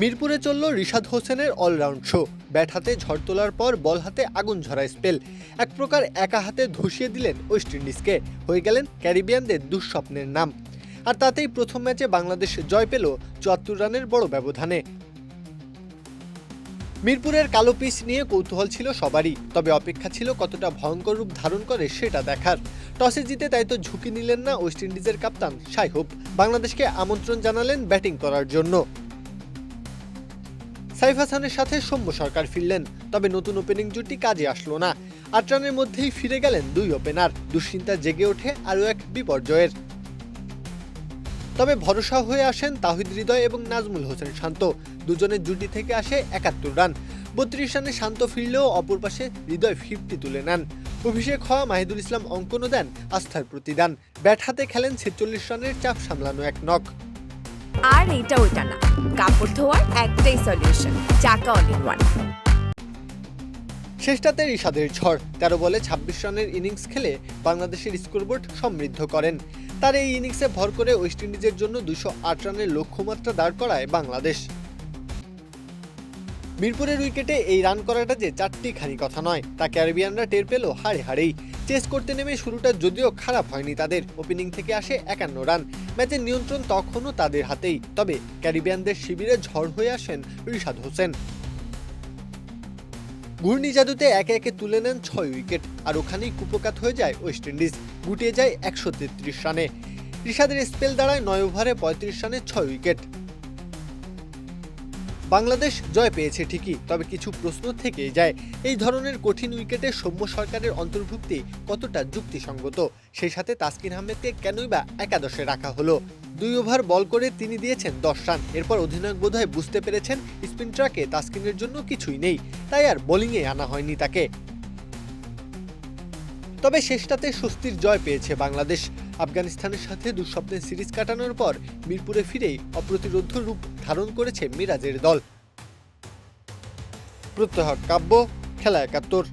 মিরপুরে চলল রিশাদ হোসেনের অলরাউন্ড শো ব্যাট হাতে ঝড় তোলার পর বল হাতে আগুন ঝরা স্পেল। এক প্রকার একা হাতে ধসিয়ে দিলেন ওয়েস্ট ইন্ডিজকে। হয়ে গেলেন ক্যারিবিয়ানদের দুঃস্বপ্নের নাম। আর তাতেই প্রথম ম্যাচে বাংলাদেশ জয় পেল চুয়াত্তর রানের বড় ব্যবধানে। মিরপুরের কালো পিচ নিয়ে কৌতূহল ছিল সবারই, তবে অপেক্ষা ছিল কতটা ভয়ঙ্কর রূপ ধারণ করে সেটা দেখার। টসে জিতে তাই তো ঝুঁকি নিলেন না ওয়েস্ট ইন্ডিজের কাপ্তান সাইহুব বাংলাদেশকে আমন্ত্রণ জানালেন ব্যাটিং করার জন্য। সাইফ হাসানের সাথে সৌম্য সরকার ফিরলেন, তবে নতুন ওপেনিং জুটি কাজে আসলো না। আট রানের মধ্যেই ফিরে গেলেন দুই ওপেনার দুশ্চিন্তা জেগে ওঠে আরও এক বিপর্যয়ের। তবে ভরসা হয়ে আসেন তাহিদ হৃদয় এবং নাজমুল হোসেন শান্ত। দুজনের জুটি থেকে আসে একাত্তর রান। বত্রিশ রানে শান্ত ফিরলেও অপর পাশে হৃদয় ফিফটি তুলে নেন। অভিষেক হওয়া মাহিদুল ইসলাম অঙ্কনও দেন আস্থার প্রতিদান। ব্যাট হাতে খেলেন ছেচল্লিশ রানের চাপ সামলানো এক নক আর এইটা ওইটা না। কাপড় ধোয়ার একটাই সলিউশন চাকা অল ইন ওয়ান শেষটাতে ঋষাদের ঝড়। তেরো বলে ছাব্বিশ রানের ইনিংস খেলে বাংলাদেশের স্কোরবোর্ড সমৃদ্ধ করেন। তার এই ইনিংসে ভর করে ওয়েস্ট ইন্ডিজের জন্য দুশো আট রানের লক্ষ্যমাত্রা দাঁড় করায় বাংলাদেশ। মিরপুরের উইকেটে এই রান করাটা যে চারটি খানি কথা নয়, তা ক্যারিবিয়ানরা টের পেল হাড়ে হাড়েই। চেস করতে নেমে শুরুটা যদিও খারাপ হয়নি তাদের। ওপেনিং থেকে আসে একান্ন রান। ম্যাচের নিয়ন্ত্রণ তখনও তাদের হাতেই। তবে ক্যারিবিয়ানদের শিবিরে ঝড় হয়ে আসেন রিশাদ হোসেন। ঘূর্ণি জাদুতে একে একে তুলে নেন ছয় উইকেট, আর ওখানেই কুপকাত হয়ে যায় ওয়েস্ট ইন্ডিজ। গুটিয়ে যায় একশো তেত্রিশ রানে। ঋষাদের স্পেল দাঁড়ায় নয় ওভারে পঁয়ত্রিশ রানে ছয় উইকেট। বাংলাদেশ জয় পেয়েছে ঠিকই, তবে কিছু প্রশ্ন থেকেই যায়, এই ধরনের কঠিন উইকেটে সৌম্য সরকারের অন্তর্ভুক্তি কতটা যুক্তিসঙ্গত? সেই সাথে তাসকিন আহমেদকে কেনই বা একাদশে রাখা হলো? দুই ওভার বল করে তিনি দিয়েছেন দশ রান, এরপর অধিনায়ক বোধহয় বুঝতে পেরেছেন স্পিন ট্রাকে তাসকিনের জন্য কিছুই নেই, তাই আর বোলিংয়ে আনা হয়নি তাকে। তবে শেষটাতে স্বস্তির জয় পেয়েছে বাংলাদেশ। আফগানিস্তানের সাথে দুঃস্বপ্নের সিরিজ কাটানোর পর মিরপুরে ফিরেই অপ্রতিরোধ রূপ ধারণ করেছে মিরাজের দল। প্রত্যহ কাব্য, খেলা একাত্তর।